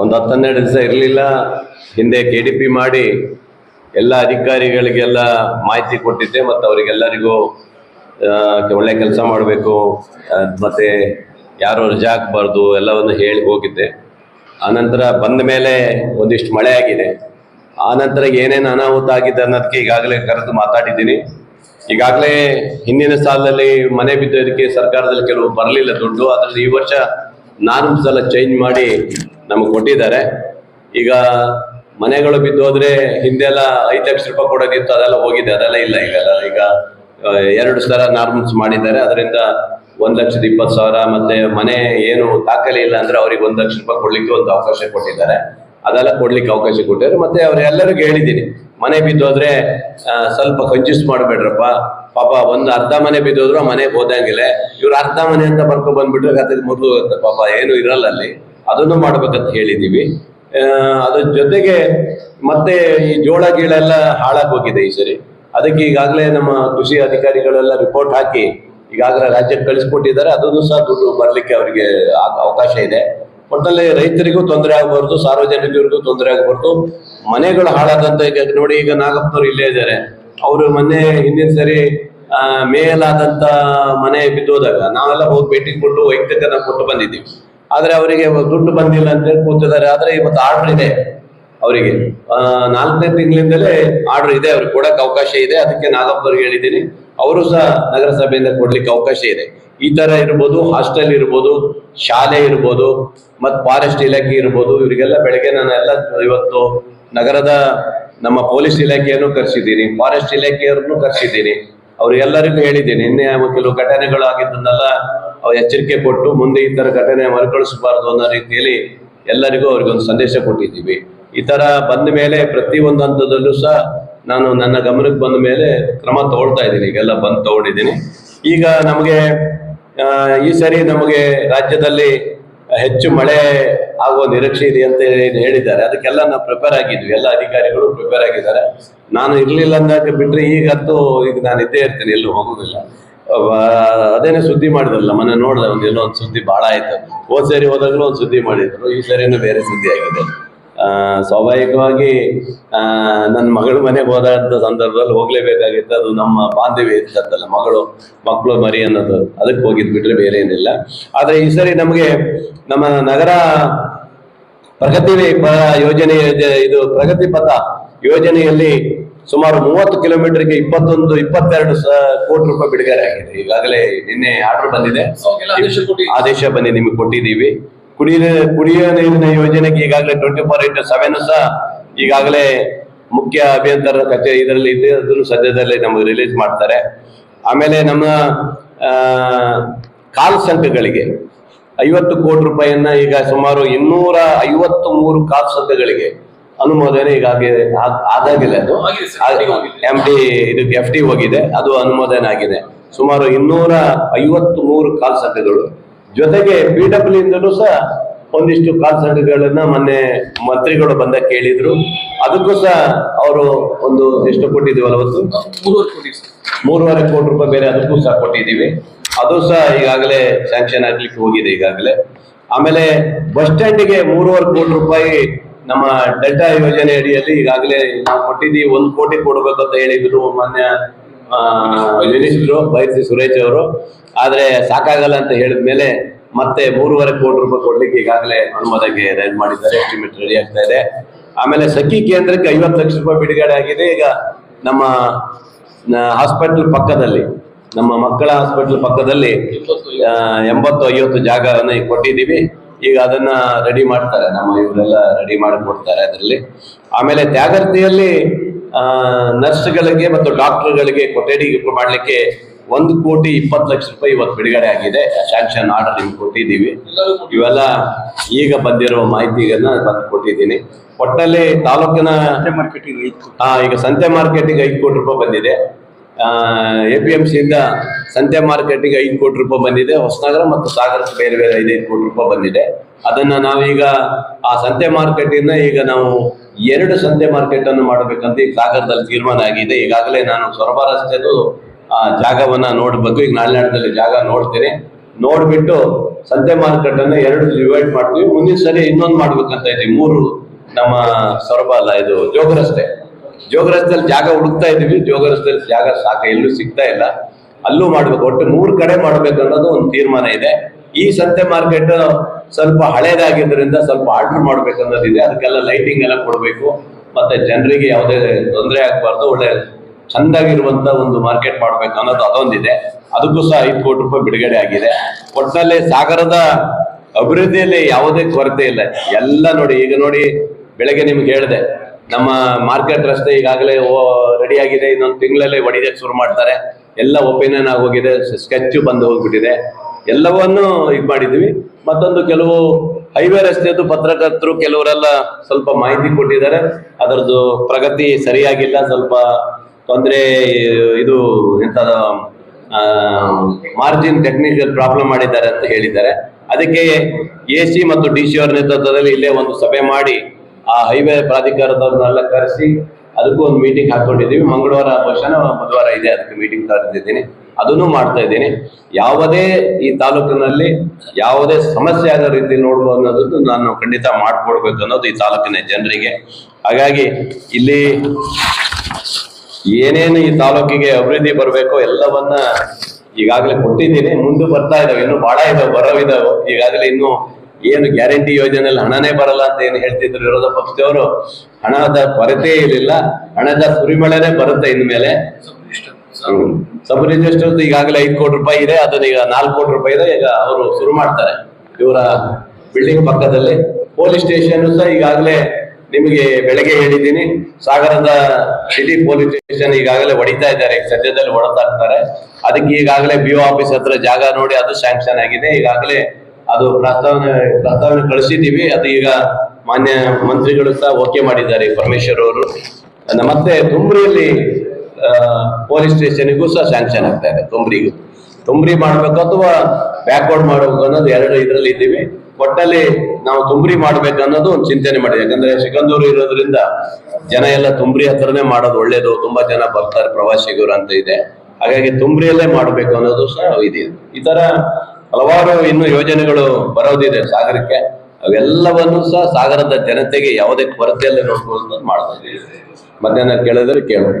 ಒಂದು ಹತ್ತನ್ನೆರಡು ದಿವಸ ಇರಲಿಲ್ಲ. ಹಿಂದೆ ಕೆ ಮಾಡಿ ಎಲ್ಲ ಅಧಿಕಾರಿಗಳಿಗೆಲ್ಲ ಮಾಹಿತಿ ಕೊಟ್ಟಿದ್ದೆ ಮತ್ತು ಅವರಿಗೆಲ್ಲರಿಗೂ ಒಳ್ಳೆ ಕೆಲಸ ಮಾಡಬೇಕು. ಮತ್ತು ಯಾರು ರಜಾ ಹಾಕ್ಬಾರ್ದು ಎಲ್ಲವನ್ನು ಹೇಳಿ ಹೋಗಿದ್ದೆ. ಆನಂತರ ಬಂದ ಮೇಲೆ ಒಂದಿಷ್ಟು ಮಳೆ ಆಗಿದೆ. ಆನಂತರ ಏನೇನು ಅನಾಹುತ ಆಗಿದೆ ಅನ್ನೋದಕ್ಕೆ ಈಗಾಗಲೇ ಕರೆದು ಮಾತಾಡಿದ್ದೀನಿ. ಈಗಾಗಲೇ ಹಿಂದಿನ ಸಾಲದಲ್ಲಿ ಮನೆ ಬಿದ್ದೋದಕ್ಕೆ ಸರ್ಕಾರದಲ್ಲಿ ಕೆಲವು ಬರಲಿಲ್ಲ ದುಡ್ಡು. ಅದರಲ್ಲಿ ಈ ವರ್ಷ ನಾನು ಸಲ ಚೇಂಜ್ ಮಾಡಿ ನಮಗೆ ಕೊಟ್ಟಿದ್ದಾರೆ. ಈಗ ಮನೆಗಳು ಬಿದ್ದೋದ್ರೆ ಹಿಂದೆಲ್ಲ ಐದು ಲಕ್ಷ ರೂಪಾಯಿ ಕೊಡೋದಿತ್ತು ಅದೆಲ್ಲ ಹೋಗಿದೆ, ಅದೆಲ್ಲ ಇಲ್ಲ ಈಗ. ಈಗ ಎರಡು ಸಾವಿರ ನಾರ್ಮಲ್ಸ್ ಮಾಡಿದ್ದಾರೆ. ಅದರಿಂದ ಒಂದ್ ಲಕ್ಷದ ಇಪ್ಪತ್ತು ಸಾವಿರ ಮತ್ತೆ ಮನೆ ಏನು ದಾಖಲೆ ಇಲ್ಲ ಅಂದ್ರೆ ಅವ್ರಿಗೆ ಒಂದ್ ಲಕ್ಷ ರೂಪಾಯಿ ಕೊಡ್ಲಿಕ್ಕೆ ಒಂದು ಅವಕಾಶ ಕೊಟ್ಟಿದ್ದಾರೆ. ಅದೆಲ್ಲ ಕೊಡ್ಲಿಕ್ಕೆ ಅವಕಾಶ ಕೊಟ್ಟಿದ್ದಾರೆ. ಮತ್ತೆ ಅವ್ರೆಲ್ಲರಿಗೂ ಹೇಳಿದ್ದೀನಿ, ಮನೆ ಬಿದ್ದೋದ್ರೆ ಸ್ವಲ್ಪ ಕಂಜೂಸ್ ಮಾಡಬೇಡ್ರಪ್ಪ. ಪಾಪ ಒಂದು ಅರ್ಧ ಮನೆ ಬಿದ್ದೋದ್ರು ಮನೆ ಹೋದಂಗಿಲ್ಲ. ಇವ್ರು ಅರ್ಧ ಮನೆ ಅಂತ ಬರ್ಕೊ ಬಂದ್ಬಿಟ್ರೆ ಅದ್ರಲ್ಲಿ ಹೋಗುತ್ತೆ ಪಾಪ ಏನು ಇರಲ್ಲ ಅಲ್ಲಿ. ಅದನ್ನು ಮಾಡ್ಬೇಕಂತ ಹೇಳಿದೀವಿ ಅದ್ರ ಜೊತೆಗೆ ಮತ್ತೆ ಈ ಜೋಳ ಗೀಳ ಎಲ್ಲ ಹಾಳಾಗಿ ಹೋಗಿದೆ ಈ ಸರಿ. ಅದಕ್ಕೆ ಈಗಾಗಲೇ ನಮ್ಮ ಕೃಷಿ ಅಧಿಕಾರಿಗಳೆಲ್ಲ ರಿಪೋರ್ಟ್ ಹಾಕಿ ಈಗಾಗಲೇ ರಾಜ್ಯಕ್ಕೆ ಕಳಿಸ್ಕೊಟ್ಟಿದ್ದಾರೆ. ಅದನ್ನು ಸಹ ದುಡ್ಡು ಬರಲಿಕ್ಕೆ ಅವರಿಗೆ ಅವಕಾಶ ಇದೆ. ಒಟ್ಟಲ್ಲಿ ರೈತರಿಗೂ ತೊಂದರೆ ಆಗಬಾರ್ದು, ಸಾರ್ವಜನಿಕರಿಗೂ ತೊಂದರೆ ಆಗಬಾರ್ದು. ಮನೆಗಳು ಹಾಳಾದಂತ ಈಗ ನೋಡಿ, ಈಗ ನಾಗಪ್ಪನವ್ರು ಇಲ್ಲೇ ಇದ್ದಾರೆ. ಅವರು ಮೊನ್ನೆ ಹಿಂದಿನ ಸರಿ ಮೇಲಾದಂತ ಮನೆ ಬಿದ್ದೋದಾಗ ನಾವೆಲ್ಲ ಹೋಗಿ ಭೇಟಿ ಕೊಟ್ಟು ವೈಯಕ್ತಿಕ ಕೊಟ್ಟು ಬಂದಿದ್ದೀವಿ. ಆದ್ರೆ ಅವರಿಗೆ ದುಡ್ಡು ಬಂದಿಲ್ಲ ಅಂತ ಹೇಳಿ ಕೂತಿದ್ದಾರೆ. ಆದ್ರೆ ಇವತ್ತು ಆರ್ಡರ್ ಇದೆ ಅವರಿಗೆ. ನಾಲ್ಕನೇ ತಿಂಗಳಿಂದಲೇ ಆರ್ಡರ್ ಇದೆ, ಅವ್ರಿಗೆ ಕೊಡಕ್ಕೆ ಅವಕಾಶ ಇದೆ. ಅದಕ್ಕೆ ನಾಗಪ್ಪರ್ಗೆ ಹೇಳಿದ್ದೀನಿ. ಅವರು ಸಹ ನಗರಸಭೆಯಿಂದ ಕೊಡ್ಲಿಕ್ಕೆ ಅವಕಾಶ ಇದೆ. ಈ ತರ ಇರ್ಬೋದು ಹಾಸ್ಟೆಲ್ ಇರ್ಬೋದು, ಶಾಲೆ ಇರ್ಬೋದು ಮತ್ ಫಾರೆಸ್ಟ್ ಇಲಾಖೆ ಇರ್ಬೋದು. ಇವರಿಗೆಲ್ಲ ಬೆಳಗ್ಗೆ ನಾನು ಎಲ್ಲ ಇವತ್ತು ನಗರದ ನಮ್ಮ ಪೊಲೀಸ್ ಇಲಾಖೆಯನ್ನು ಕರೆಸಿದ್ದೀನಿ. ಫಾರೆಸ್ಟ್ ಇಲಾಖೆಯವ್ರನ್ನು ಕರೆಸಿದ್ದೀನಿ. ಅವ್ರಿಗೆಲ್ಲರಿಗೂ ಹೇಳಿದ್ದೀನಿ. ನಿನ್ನೆ ಕೆಲವು ಘಟನೆಗಳು ಆಗಿದ್ದನ್ನೆಲ್ಲ ಎಚ್ಚರಿಕೆ ಕೊಟ್ಟು ಮುಂದೆ ಈ ಥರ ಘಟನೆ ಮರುಕಳಿಸಬಾರ್ದು ಅನ್ನೋ ರೀತಿಯಲ್ಲಿ ಎಲ್ಲರಿಗೂ ಅವ್ರಿಗೊಂದು ಸಂದೇಶ ಕೊಟ್ಟಿದ್ದೀವಿ. ಈ ಥರ ಬಂದ ಮೇಲೆ ಪ್ರತಿಯೊಂದು ಹಂತದಲ್ಲೂ ಸಹ ನಾನು ನನ್ನ ಗಮನಕ್ಕೆ ಬಂದ ಮೇಲೆ ಕ್ರಮ ತಗೊಳ್ತಾ ಇದ್ದೀನಿ. ಈಗೆಲ್ಲ ಬಂದು ತಗೊಂಡಿದ್ದೀನಿ. ಈಗ ನಮಗೆ ಈ ಸರಿ ನಮಗೆ ರಾಜ್ಯದಲ್ಲಿ ಹೆಚ್ಚು ಮಳೆ ಆಗುವ ನಿರೀಕ್ಷೆ ಇದೆ ಅಂತ ಹೇಳಿ- ಹೇಳಿದ್ದಾರೆ. ಅದಕ್ಕೆಲ್ಲ ನಾವು ಪ್ರಿಪೇರ್ ಆಗಿದ್ವಿ ಎಲ್ಲ ಅಧಿಕಾರಿಗಳು ಪ್ರಿಪೇರ್ ಆಗಿದ್ದಾರೆ. ನಾನು ಇರ್ಲಿಲ್ಲ ಅಂದಾಗ ಬಿಟ್ರೆ ಈಗಂತೂ ಈಗ ನಾನು ಇದ್ದೇ ಇರ್ತೀನಿ. ಎಲ್ಲೂ ಹೋಗೋದಿಲ್ಲ. ಅದೇನೆ ಸುದ್ದಿ ಮಾಡಿದ್ರಲ್ಲ ಮನೆ ನೋಡಿದೆ, ಒಂದು ಏನೋ ಒಂದು ಸುದ್ದಿ ಬಹಳ ಆಯ್ತು. ಹೋದ್ ಸರಿ ಹೋದಾಗಲೂ ಒಂದು ಸುದ್ದಿ ಮಾಡಿದ್ರು, ಈ ಸರಿನೂ ಬೇರೆ ಸುದ್ದಿ ಆಗಿದೆ. ಸ್ವಾಭಾವಿಕವಾಗಿ ನನ್ನ ಮಗಳ ಮನೆಗೆ ಹೋದಂತ ಸಂದರ್ಭದಲ್ಲಿ ಹೋಗ್ಲೇಬೇಕಾಗಿತ್ತು, ಅದು ನಮ್ಮ ಬಾಂಧವ್ಯ ಇರ್ತದಲ್ಲ ಮಗಳು ಮಕ್ಕಳು ಮರಿ ಅನ್ನೋದು, ಅದಕ್ಕೆ ಹೋಗಿದ್ದು ಬಿಟ್ಟರೆ ಬೇರೆ ಏನಿಲ್ಲ. ಆದರೆ ಈ ಸರಿ ನಮಗೆ ನಮ್ಮ ನಗರ ಪ್ರಗತಿ ಯೋಜನೆ ಇದು ಪ್ರಗತಿ ಪಥ ಯೋಜನೆಯಲ್ಲಿ ಸುಮಾರು ಮೂವತ್ತು ಕಿಲೋಮೀಟರ್ಗೆ ಇಪ್ಪತ್ತೊಂದು ಇಪ್ಪತ್ತೆರಡು ಕೋಟಿ ರೂಪಾಯಿ ಬಿಡುಗಡೆ ಆಗಿದೆ. ಈಗಾಗಲೇ ನಿನ್ನೆ ಆರ್ಡರ್ ಬಂದಿದೆ. ಆದೇಶ ಬಂದಿ ಬಂದು ನಿಮಗೆ ಕೊಟ್ಟಿದ್ದೀವಿ. ಕುಡಿಯ ಕುಡಿಯುವ ನೀರಿನ ಯೋಜನೆಗೆ ಈಗಾಗಲೇ ಟ್ವೆಂಟಿ ಫೋರ್ ಇಂಟು ಸೆವೆನ್ ಸಹ ಈಗಾಗಲೇ ಮುಖ್ಯ ಅಭಿಯಂತರ ಕಚೇರಿ ಇದರಲ್ಲಿ ಇದೆ. ಅದನ್ನು ಸದ್ಯದಲ್ಲೇ ನಮಗೆ ರಿಲೀಸ್ ಮಾಡ್ತಾರೆ. ಆಮೇಲೆ ನಮ್ಮ ಆ, ಕಾಲ್ ಸಂಘಗಳಿಗೆ ಐವತ್ತು ಕೋಟಿ ರೂಪಾಯಿಯನ್ನ ಈಗ ಸುಮಾರು ಇನ್ನೂರ ಐವತ್ತು ಮೂರು ಕಾಲ್ ಸಂಘಗಳಿಗೆ ಅನುಮೋದನೆ ಈಗಾಗಲೇ ಆಗ್- ಆದಾಗಿದೆ ಅದು. ಎಂ ಡಿ ಇದು ಎಫ್ ಡಿ ಹೋಗಿದೆ ಅದು ಅನುಮೋದನೆ ಆಗಿದೆ. ಸುಮಾರು ಇನ್ನೂರ ಐವತ್ತು ಮೂರು ಕಾಲ್ ಸಂಘಗಳು. ಜೊತೆಗೆ ಪಿ ಡಬ್ಲ್ಯೂ ಇಂದಲೂ ಸಹ ಒಂದಿಷ್ಟು ಕಾಲ್ ಸಂಘಗಳನ್ನ ಮೊನ್ನೆ ಮಂತ್ರಿಗಳು ಬಂದ ಕೇಳಿದ್ರು. ಅದಕ್ಕೂ ಸಹ ಅವರು ಒಂದು ಎಷ್ಟು ಕೊಟ್ಟಿದ್ದೀವಲ್ಲ ಅವತ್ತು ಮೂರುವರೆ ಕೋಟಿ ಸರ್. ಮೂರುವರೆ ಕೋಟಿ ರೂಪಾಯಿ ಬೇರೆ ಅದಕ್ಕೂ ಸಹ ಕೊಟ್ಟಿದ್ದೀವಿ. ಅದು ಸಹ ಈಗಾಗಲೇ ಸ್ಯಾಂಕ್ಷನ್ ಆಗ್ಲಿಕ್ಕೆ ಹೋಗಿದೆ ಈಗಾಗಲೇ. ಆಮೇಲೆ ಬಸ್ ಸ್ಟ್ಯಾಂಡಿಗೆ ಮೂರುವರೆ ಕೋಟಿ ರೂಪಾಯಿ ನಮ್ಮ ಡೆಲ್ಟಾ ಯೋಜನೆ ಅಡಿಯಲ್ಲಿ ಈಗಾಗಲೇ ನಾವು ಕೊಟ್ಟಿದ್ದೀವಿ ಒಂದು ಕೋಟಿ ಕೊಡಬೇಕು ಅಂತ ಹೇಳಿದ್ರು ಮಾನ್ಯ ಮಿನಿಸ್ಟ್ರು ಬೈಸಿ ಸುರೇಶ್ ಅವರು. ಆದ್ರೆ ಸಾಕಾಗಲ್ಲ ಅಂತ ಹೇಳಿದ ಮೇಲೆ ಮತ್ತೆ ಮೂರುವರೆ ಕೋಟಿ ರೂಪಾಯಿ ಕೊಡ್ಲಿಕ್ಕೆ ಈಗಾಗಲೇ ಅನುಮೋದಕ್ಕೆ ರೆಡಿ ಮಾಡಿದ್ದಾರೆ ಎಸ್ಟಿಮೇಟ್ ರೆಡಿ ಆಗ್ತಾ ಇದೆ. ಆಮೇಲೆ ಸಖಿ ಕೇಂದ್ರಕ್ಕೆ ಐವತ್ತು ಲಕ್ಷ ರೂಪಾಯಿ ಬಿಡುಗಡೆ ಆಗಿದೆ. ಈಗ ನಮ್ಮ ಹಾಸ್ಪಿಟಲ್ ಪಕ್ಕದಲ್ಲಿ, ನಮ್ಮ ಮಕ್ಕಳ ಹಾಸ್ಪಿಟಲ್ ಪಕ್ಕದಲ್ಲಿ ಎಂಬತ್ತು ಐವತ್ತು ಜಾಗವನ್ನು ಕೊಟ್ಟಿದ್ದೀವಿ. ಈಗ ಅದನ್ನ ರೆಡಿ ಮಾಡ್ತಾರೆ. ನಮ್ಮ ಇವರೆಲ್ಲ ರೆಡಿ ಮಾಡಿ ಕೊಡ್ತಾರೆ ಅದರಲ್ಲಿ. ಆಮೇಲೆ ತ್ಯಾಗರ್ತಿಯಲ್ಲಿ ಆ, ನರ್ಸ್ಗಳಿಗೆ ಮತ್ತು ಡಾಕ್ಟರ್ಗಳಿಗೆ ಕೊಠಡಿ ಮಾಡಲಿಕ್ಕೆ ಒಂದು ಕೋಟಿ ಇಪ್ಪತ್ತು ಲಕ್ಷ ರೂಪಾಯಿ ಇವತ್ತು ಬಿಡುಗಡೆ ಆಗಿದೆ. ಸ್ಯಾಂಕ್ಷನ್ ಆರ್ಡರ್ ನಿಮ್ಗೆ ಕೊಟ್ಟಿದ್ದೀವಿ. ಇವೆಲ್ಲ ಈಗ ಬಂದಿರೋ ಮಾಹಿತಿಗಳನ್ನ ಬಂದು ಕೊಟ್ಟಿದ್ದೀನಿ. ಒಟ್ಟಲ್ಲಿ ತಾಲೂಕಿನ ಆ, ಈಗ ಸಂತೆ ಮಾರ್ಕೆಟಿಗೆ ಐದು ಕೋಟಿ ರೂಪಾಯಿ ಬಂದಿದೆ. ಎ ಪಿ ಎಂ ಸಿಯಿಂದ ಸಂತೆ ಮಾರ್ಕೆಟಿಗೆ ಐದು ಕೋಟಿ ರೂಪಾಯಿ ಬಂದಿದೆ. ಹೊಸನಗರ ಮತ್ತು ಸಾಗರಕ್ಕೆ ಬೇರೆ ಬೇರೆ ಐದೈದು ಕೋಟಿ ರೂಪಾಯಿ ಬಂದಿದೆ. ಅದನ್ನ ನಾವೀಗ ಆ ಸಂತೆ ಮಾರ್ಕೆಟಿನ ಈಗ ನಾವು ಎರಡು ಸಂತೆ ಮಾರ್ಕೆಟ್ ಅನ್ನು ಮಾಡಬೇಕಂತ ಈಗ ಸಾಗರದಲ್ಲಿ ತೀರ್ಮಾನ ಆಗಿದೆ. ಈಗಾಗಲೇ ನಾನು ಸೊರಬ ರಸ್ತೆದು, ಆ, ಜಾಗವನ್ನ ನೋಡ್ಬೇಕು. ಈಗ ನಾಳೆನಾಡದಲ್ಲಿ ಜಾಗ ನೋಡ್ತೇನೆ. ನೋಡ್ಬಿಟ್ಟು ಸಂತೆ ಮಾರ್ಕೆಟ್ ಅನ್ನ ಎರಡು ಡಿವೈಡ್ ಮಾಡ್ತೀವಿ. ಮುಂದಿನ ಸರಿ ಇನ್ನೊಂದು ಮಾಡ್ಬೇಕಂತ ಇದೆ. ಮೂರು ನಮ್ಮ ಸೊರಬ ಅಲ್ಲ, ಇದು ಜೋಗ ರಸ್ತೆ. ಜೋಗ ರಸ್ತೆಯಲ್ಲಿ ಜಾಗ ಹುಡುಕ್ತಾ ಇದೀವಿ ಜೋಗ ರಸ್ತೆಯಲ್ಲಿ ಜಾಗ ಸಾಕ. ಎಲ್ಲೂ ಸಿಗ್ತಾ ಇಲ್ಲ. ಅಲ್ಲೂ ಮಾಡ್ಬೇಕು. ಒಟ್ಟು ಮೂರು ಕಡೆ ಮಾಡ್ಬೇಕು ಅನ್ನೋದು ಒಂದು ತೀರ್ಮಾನ ಇದೆ. ಈ ಸಂತೆ ಮಾರ್ಕೆಟ್ ಸ್ವಲ್ಪ ಹಳೇದಾಗಿದ್ದರಿಂದ ಸ್ವಲ್ಪ ಆರ್ಡರ್ ಮಾಡ್ಬೇಕು ಅನ್ನೋದಿದೆ ಅದಕ್ಕೆಲ್ಲ ಲೈಟಿಂಗ್ ಎಲ್ಲ ಕೊಡಬೇಕು. ಮತ್ತೆ ಜನರಿಗೆ ಯಾವುದೇ ತೊಂದರೆ ಆಗಬಾರ್ದು. ಒಳ್ಳೆ ಚಂದಾಗಿರುವಂತ ಒಂದು ಮಾರ್ಕೆಟ್ ಮಾಡ್ಬೇಕು ಅನ್ನೋದು ಅದೊಂದಿದೆ. ಅದಕ್ಕೂ ಸಹ ಐದು ಕೋಟಿ ರೂಪಾಯಿ ಬಿಡುಗಡೆ ಆಗಿದೆ. ಒಟ್ಟಿನಲ್ಲಿ ಸಾಗರದ ಅಭಿವೃದ್ಧಿಯಲ್ಲಿ ಯಾವುದೇ ಕೊರತೆ ಇಲ್ಲ. ಎಲ್ಲ ನೋಡಿ, ಈಗ ನೋಡಿ ಬೆಳಗ್ಗೆ ನಿಮ್ಗೆ ಹೇಳಿದೆ. ನಮ್ಮ ಮಾರ್ಕೆಟ್ ರಸ್ತೆ ಈಗಾಗಲೇ ರೆಡಿ ಆಗಿದೆ. ಇನ್ನೊಂದು ತಿಂಗಳಲ್ಲೇ ಹೊಡಿದಕ್ಕೆ ಶುರು ಮಾಡ್ತಾರೆ. ಎಲ್ಲ ಒಪಿನಿಯನ್ ಆಗೋಗಿದೆ ಸ್ಕೆಚ್ ಬಂದು ಹೋಗ್ಬಿಟ್ಟಿದೆ. ಎಲ್ಲವನ್ನು ಇದು ಮಾಡಿದ್ವಿ. ಮತ್ತೊಂದು ಕೆಲವು ಹೈವೇ ರಸ್ತೆಯದ್ದು ಪತ್ರಕರ್ತರು ಕೆಲವರೆಲ್ಲ ಸ್ವಲ್ಪ ಮಾಹಿತಿ ಕೊಟ್ಟಿದ್ದಾರೆ. ಅದರದ್ದು ಪ್ರಗತಿ ಸರಿಯಾಗಿಲ್ಲ. ಸ್ವಲ್ಪ ತೊಂದರೆ, ಇದು ಎಂತ ಮಾರ್ಜಿನ್ ಟೆಕ್ನಿಕಲ್ ಪ್ರಾಬ್ಲಮ್ ಮಾಡಿದ್ದಾರೆ ಅಂತ ಹೇಳಿದ್ದಾರೆ. ಅದಕ್ಕೆ ಎ ಸಿ ಮತ್ತು ಡಿ ಸಿ ಅವರ ನೇತೃತ್ವದಲ್ಲಿ ಇಲ್ಲೇ ಒಂದು ಸಭೆ ಮಾಡಿ ಆ ಹೈವೇ ಪ್ರಾಧಿಕಾರದವ್ರನ್ನೆಲ್ಲ ಕರೆಸಿ ಅದಕ್ಕೂ ಒಂದು ಮೀಟಿಂಗ್ ಹಾಕೊಂಡಿದ್ದೀವಿ. ಮಂಗಳವಾರ ಬಹುಶಃ ಬುಧವಾರ ಇದೆ ಅದಕ್ಕೆ ಮೀಟಿಂಗ್ ಕರೆದಿದ್ದೀನಿ. ಅದನ್ನು ಮಾಡ್ತಾ ಇದ್ದೀನಿ. ಯಾವುದೇ ಈ ತಾಲೂಕಿನಲ್ಲಿ ಯಾವುದೇ ಸಮಸ್ಯೆ ಆಗೋ ರೀತಿ ನೋಡ್ಬೋದು ಅನ್ನೋದನ್ನು ನಾನು ಖಂಡಿತ ಮಾಡ್ಕೊಡ್ಬೇಕು ಅನ್ನೋದು ಈ ತಾಲೂಕಿನ ಜನರಿಗೆ. ಹಾಗಾಗಿ ಇಲ್ಲಿ ಏನೇನು ಈ ತಾಲೂಕಿಗೆ ಅಭಿವೃದ್ಧಿ ಬರಬೇಕು ಎಲ್ಲವನ್ನ ಈಗಾಗಲೇ ಕೊಟ್ಟಿದ್ದೀನಿ. ಮುಂದೆ ಬರ್ತಾ ಇದಾವೆ. ಇನ್ನು ಬಹಳ ಇದಾವೆ ಬರೋ ಇದಾವೆ ಈಗಾಗಲೇ ಇನ್ನು ಏನು ಗ್ಯಾರಂಟಿ ಯೋಜನೆಯಲ್ಲಿ ಹಣನೇ ಬರಲ್ಲ ಅಂತ ಏನು ಹೇಳ್ತಿದ್ರು ವಿರೋಧ ಪಕ್ಷದವರು? ಹಣದ ಕೊರತೆ ಇರಲಿಲ್ಲ ಹಣದ ಸುರಿಮಳೆನೇ ಬರುತ್ತೆ ಇನ್ಮೇಲೆ. ಸಬ್ ರಿಜಿಸ್ಟರ್ ಈಗಾಗಲೇ ಐದು ಕೋಟಿ ರೂಪಾಯಿ ಇದೆ. ಅದನ್ನ ಈಗ ನಾಲ್ಕು ಕೋಟಿ ರೂಪಾಯಿ ಇದೆ. ಈಗ ಅವರು ಶುರು ಮಾಡ್ತಾರೆ. ಇವರ ಬಿಲ್ಡಿಂಗ್ ಪಕ್ಕದಲ್ಲಿ. ಪೊಲೀಸ್ ಸ್ಟೇಷನ್ ಸಹ ಈಗಾಗಲೇ ನಿಮಗೆ ಬೆಳಗ್ಗೆ ಹೇಳಿದ್ದೀನಿ. ಸಾಗರದ ಸಿಟಿ ಪೊಲೀಸ್ ಸ್ಟೇಷನ್ ಈಗಾಗಲೇ ಹೊಡಿತಾ ಇದ್ದಾರೆ. ಸದ್ಯದಲ್ಲಿ ಹೊಡೆತಾ ಇರ್ತಾರೆ ಅದಕ್ಕೆ ಈಗಾಗಲೇ ಬಿ ಆಫೀಸ್ ಹತ್ರ ಜಾಗ ನೋಡಿ ಅದು ಸ್ಯಾಂಕ್ಷನ್ ಆಗಿದೆ. ಈಗಾಗಲೇ ಅದು ಪ್ರಸ್ತಾವನೆ ಪ್ರಸ್ತಾವನೆ ಕಳಿಸಿದ್ದೀವಿ. ಅದು ಈಗ ಮಾನ್ಯ ಮಂತ್ರಿಗಳು ಸಹ ಓಕೆ ಮಾಡಿದ್ದಾರೆ, ಪರಮೇಶ್ವರ್ ಅವರು. ಮತ್ತೆ ತುಂಬ್ರಿಯಲ್ಲಿ ಪೊಲೀಸ್ ಸ್ಟೇಷನ್ಗೂ ಸಹ ಸ್ಯಾಂಕ್ಷನ್ ಆಗ್ತಾ ಇದೆ ತುಂಬ್ರಿಗೂ ತುಂಬ್ರಿ ಮಾಡ್ಬೇಕು ಅಥವಾ ಬ್ಯಾಕ್ವರ್ಡ್ ಮಾಡ್ಬೇಕು ಅನ್ನೋದು ಎರಡು ಇದರಲ್ಲಿ ಇದ್ದೀವಿ. ಒಟ್ಟಲ್ಲಿ ನಾವು ತುಂಬ್ರಿ ಮಾಡ್ಬೇಕು ಅನ್ನೋದು ಒಂದು ಚಿಂತನೆ ಮಾಡಿದೆ ಯಾಕಂದ್ರೆ ಸಿಗಂದೂರು ಇರೋದ್ರಿಂದ ಜನ ಎಲ್ಲ ತುಂಬ್ರಿ ಹತ್ರನೇ ಮಾಡೋದು ಒಳ್ಳೇದು. ತುಂಬಾ ಜನ ಬರ್ತಾರೆ ಪ್ರವಾಸಿಗರು ಅಂತ ಇದೆ. ಹಾಗಾಗಿ ತುಂಬ್ರಿಯಲ್ಲೇ ಮಾಡಬೇಕು ಅನ್ನೋದು ಸಹ ಇದೆ. ಈ ತರ ಹಲವಾರು ಇನ್ನು ಯೋಜನೆಗಳು ಬರೋದಿದೆ ಸಾಗರಕ್ಕೆ. ಅವೆಲ್ಲವನ್ನು ಸಹ ಸಾಗರದ ಜನತೆಗೆ ಯಾವುದೇ ಕೊರತೆಯಲ್ಲೇ ನೋಡ್ಬೋದು ಮಾಡ್ತಾ ಇದ್ದೀವಿ ಮಧ್ಯಾಹ್ನ ಕೇಳಿದ್ರೆ ಕೇಳೋಣ.